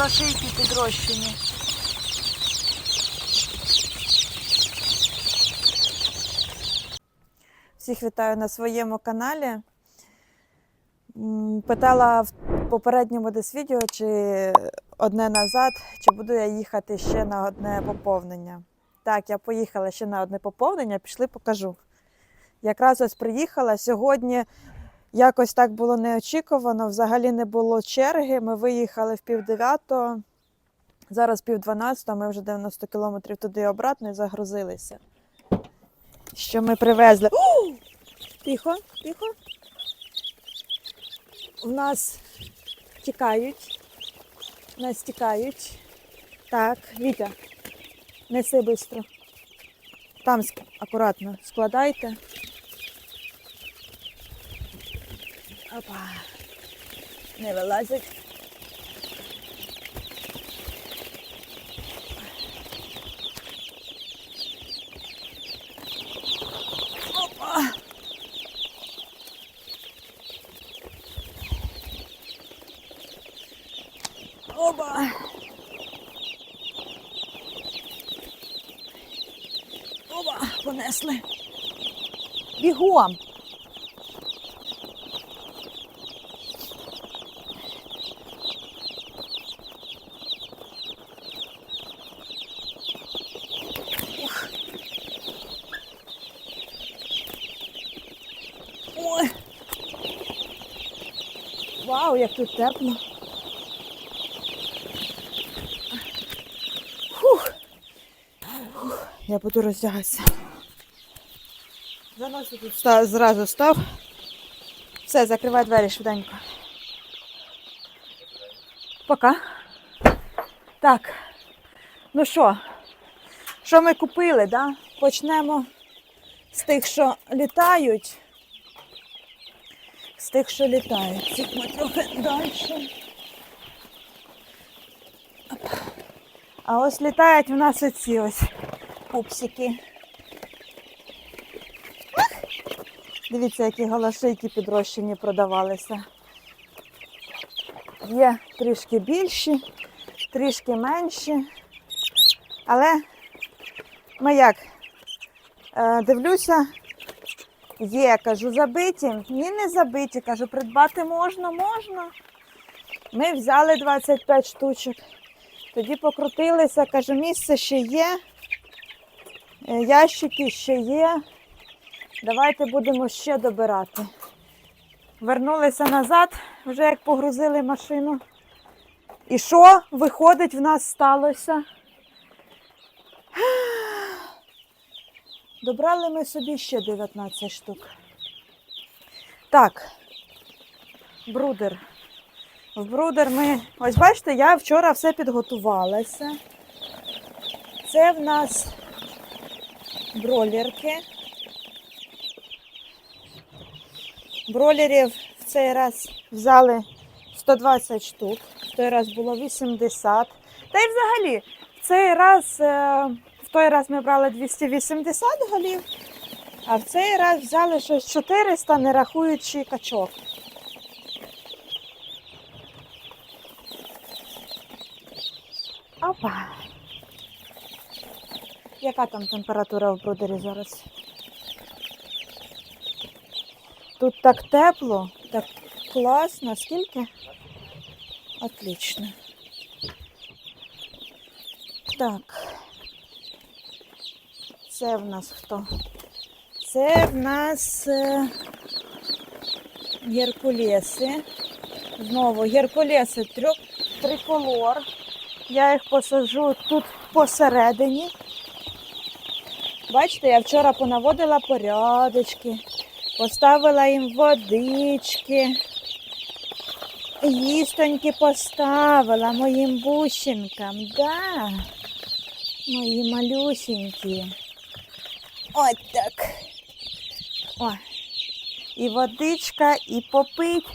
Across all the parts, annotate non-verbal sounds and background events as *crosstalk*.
голошийки підрощені. Всіх вітаю на своєму каналі. Питала в попередньому десь відео, чи одне назад, чи буду я їхати ще на одне поповнення. Так, я поїхала ще на одне поповнення, пішли покажу. Якраз ось приїхала. Сьогодні якось так було неочікувано, взагалі не було черги. Ми виїхали в пів дев'ятого, зараз пів дванадцятого, ми вже 90 кілометрів туди і обратно і загрузилися. Що ми привезли? У! Тихо, тихо. У нас тікають. Нас тікають. Так, Вітя, неси швидко. Там акуратно складайте. Опа. Не вилазить. Опа. Оба. Оба, понесли. Бігом. Ой. Вау, як тут тепло. Фух. Фух. Я буду роздягатися. Заносу тут ста- зразу став. Все, закривай двері швиденько. Пока. Так. Ну що, що ми купили, да? Почнемо з тих, що літають. Тих, що літають. Цих ми трохи далі. А ось літають у нас оці ось пупсики. Дивіться, які галашейки підрощені продавалися. Є трішки більші, трішки менші. Але ми як е, дивлюся, є, кажу, забиті. Ні, не забиті. Кажу, придбати можна, можна. Ми взяли 25 штучок. Тоді покрутилися, кажу, місце ще є, е, ящики ще є. Давайте будемо ще добирати. Вернулися назад, вже як погрузили машину. І що виходить, в нас сталося? Добрали ми собі ще 19 штук. Так, брудер. В брудер ми. Ось бачите, я вчора все підготувалася. Це в нас бролерки. Бролерів в цей раз взяли 120 штук, в той раз було 80. Та й взагалі, в цей раз, е, той раз ми брали 280 голів, а в цей раз взяли щось 400, не рахуючи качок. Опа. Яка там температура в брудері зараз? Тут так тепло, так класно. Скільки? Отлично. Так. Це в нас хто? Це в нас е, геркулеси. Знову геркулеси трьох триколор. Я їх посаджу тут посередині. Бачите, я вчора понаводила порядочки, поставила їм водички, їстоньки поставила моїм бусинкам, да, мої малюсенькі. От так. О. І водичка, і попить.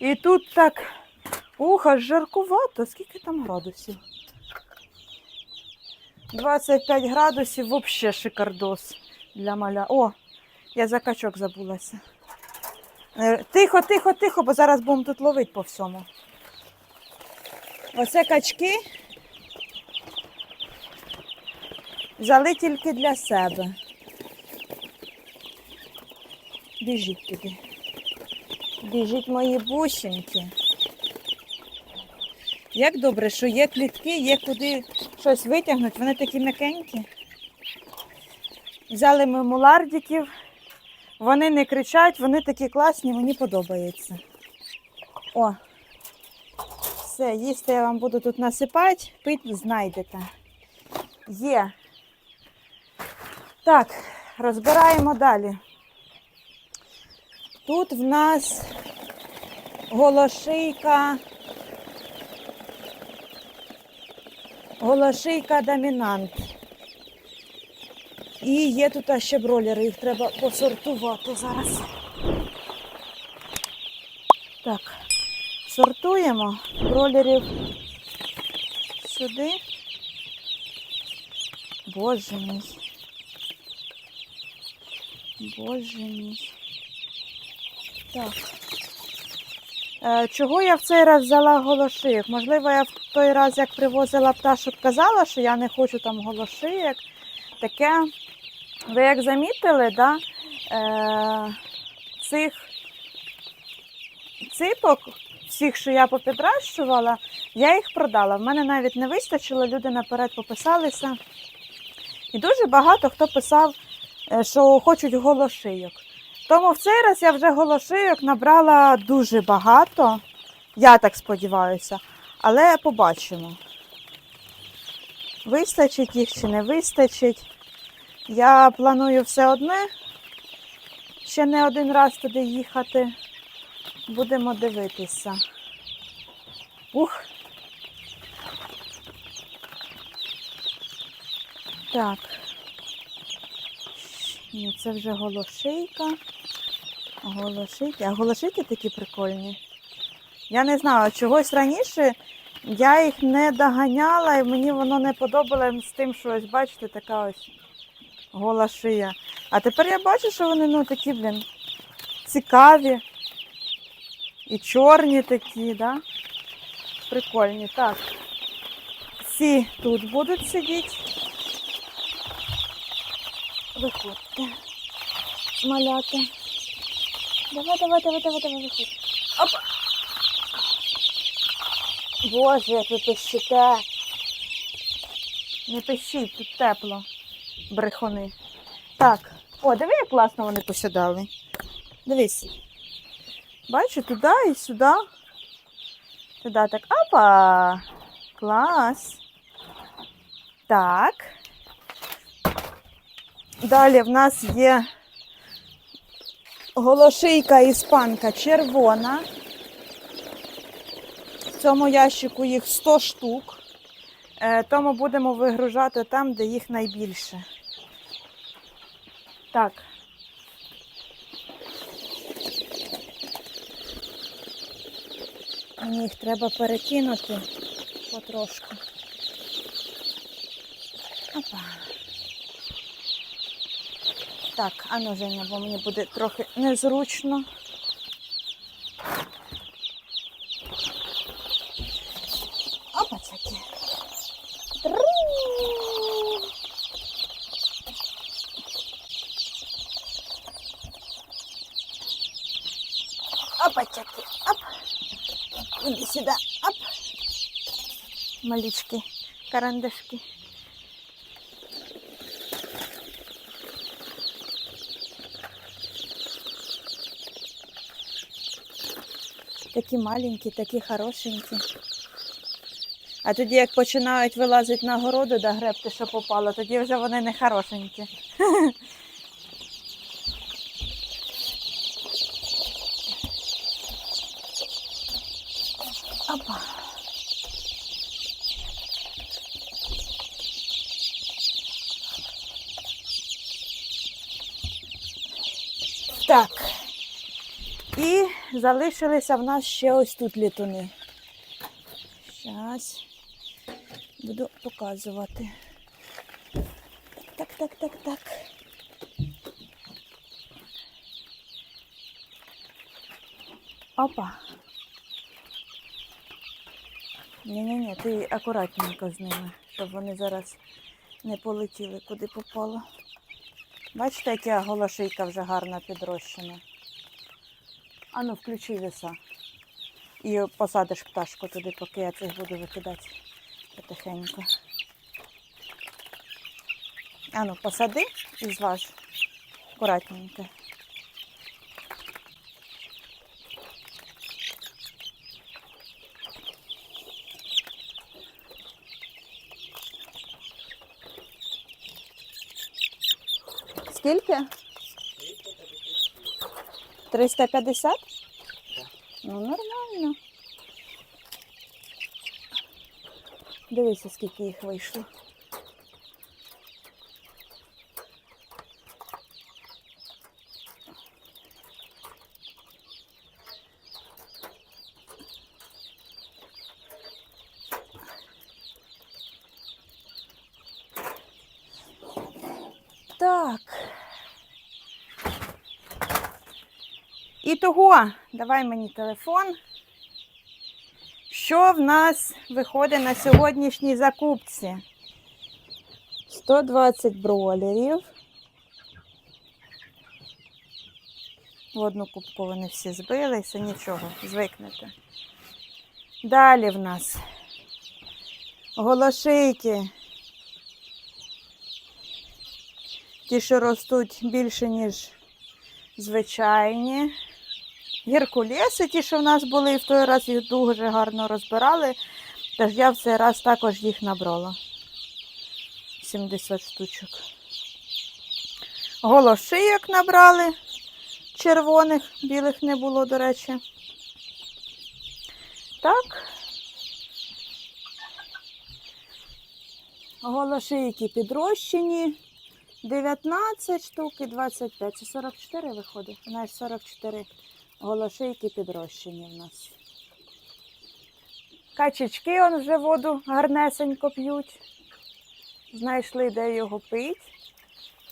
І тут так Ух, аж жаркувато. Скільки там градусів? 25 градусів взагалі шикардос для маля. О, я за качок забулася. Е, Тихо, тихо, тихо, бо зараз будемо тут ловити по всьому. Оце качки взяли тільки для себе. Біжіть туди. Біжіть мої бусинки. Як добре, що є клітки, є куди щось витягнути, вони такі м'якенькі. Взяли ми мулардиків, вони не кричать, вони такі класні, мені подобається. О, все, їсти я вам буду тут насипати, пити знайдете. Є. Так, розбираємо далі. Тут в нас голошийка. Голошийка домінант. І є тут ще бролери, їх треба посортувати зараз. Так, сортуємо бролерів сюди. Боже мій. Боже мій. Так. Е, Чого я в цей раз взяла голошиєк? Можливо, я в той раз, як привозила пташок, казала, що я не хочу там голошиєк. Таке, ви як замітили, да? е, цих ципок, всіх, що я попідращувала, я їх продала. В мене навіть не вистачило, люди наперед пописалися. І дуже багато хто писав, е, що хочуть голошийок. Тому в цей раз я вже голошийок набрала дуже багато. Я так сподіваюся. Але побачимо. Вистачить їх чи не вистачить. Я планую все одне. Ще не один раз туди їхати. Будемо дивитися. Ух. Так. Ні, це вже голошийка. Голошийки. А голошийки такі прикольні. Я не знаю, чогось раніше я їх не доганяла і мені воно не подобалось з тим, що ось, бачите, така ось гола шия. А тепер я бачу, що вони ну, такі, блін, цікаві. І чорні такі, да? Прикольні. Так. Ці тут будуть сидіти. Виходьте. Маляти. Давай, давай, давай, давай, давай, виходь. Опа. Боже, як ви пищите. Не пищіть, тут тепло. Брехуни. Так. О, диви, як класно вони посідали. Дивись. Бачу, туди і сюди. Туди так. Опа! Клас. Так. Далі в нас є голошийка іспанка червона. В цьому ящику їх 100 штук. Е, Тому будемо вигружати там, де їх найбільше. Так. Мені їх треба перекинути потрошку. Опа. Так, а ну Женя, бо мені буде трохи незручно. Опачаки. Опачаки. Оп. Иди сюда. Оп. Малючки, карандашки. Такі маленькі, такі хорошенькі. А тоді, як починають вилазити на городу да гребти, що попало, тоді вже вони не хорошенькі. *laughs* Опа. Так. І залишилися в нас ще ось тут літуни. Зараз буду показувати. Так, так, так, так. Опа. Ні-ні-ні, ти акуратненько з ними, щоб вони зараз не полетіли куди попало. Бачите, яка голошийка вже гарна підрощена. Ану, включи веса. І посадиш пташку туди, поки я цих буду викидати потихеньку. Ану, посади і зваж. Акуратненько. Скільки? 350? Ну, нормально. Дивися, скільки їх вийшло. Так. І того, давай мені телефон. Що в нас виходить на сьогоднішній закупці? 120 бролерів. В одну кубку вони всі збилися, нічого, звикнете. Далі в нас голошийки. Ті, що ростуть більше, ніж звичайні. Геркулеси, ті, що в нас були, і в той раз їх дуже гарно розбирали. Тож я в цей раз також їх набрала. 70 штучок. Голошийок набрали. Червоних, білих не було, до речі. Так. Голошийки підрощені. 19 штук і 25. Це 44 виходить. Знаєш, 44 голошийки підрощені в нас. Качечки он вже воду гарнесенько п'ють. Знайшли, де його пить.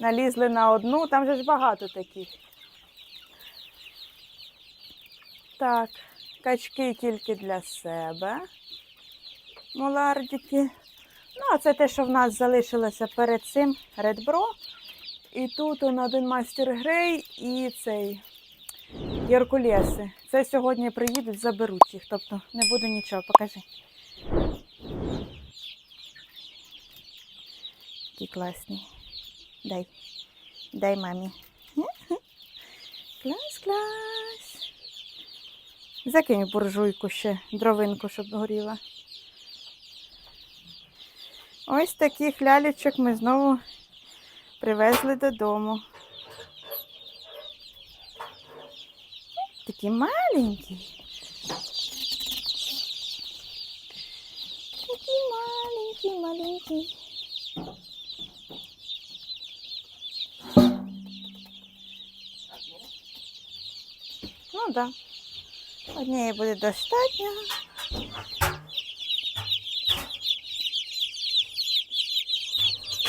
Налізли на одну, там же ж багато таких. Так, качки тільки для себе. Молардики. Ну, а це те, що в нас залишилося перед цим редбро. І тут он один мастер грей і цей Геркулеси. Це сьогодні приїдуть, заберуть їх. Тобто не буде нічого, покажи. Такі класні. Дай. Дай мамі. Клас, клас. Закинь буржуйку ще дровинку, щоб горіла. Ось таких лялечок ми знову привезли додому. Такі маленькі. Такі маленькі, маленькі. Ну так. Да. Однієї буде достатньо.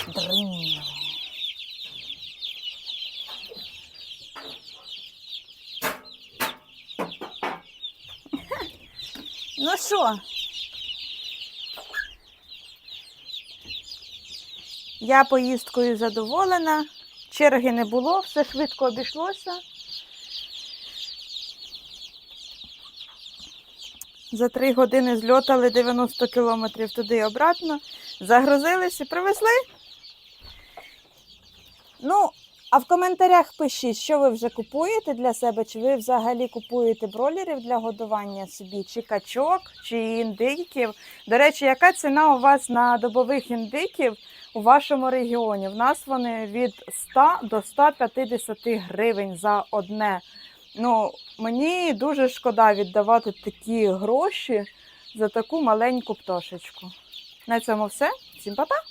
Дринь. Ну що? Я поїздкою задоволена. Черги не було, все швидко обійшлося. За три години зльотали 90 кілометрів туди і обратно. Загрузилися, привезли. Ну, а в коментарях пишіть, що ви вже купуєте для себе, чи ви взагалі купуєте бролерів для годування собі, чи качок, чи індиків. До речі, яка ціна у вас на добових індиків у вашому регіоні? В нас вони від 100 до 150 гривень за одне. Ну, мені дуже шкода віддавати такі гроші за таку маленьку пташечку. На цьому все. Всім па-па!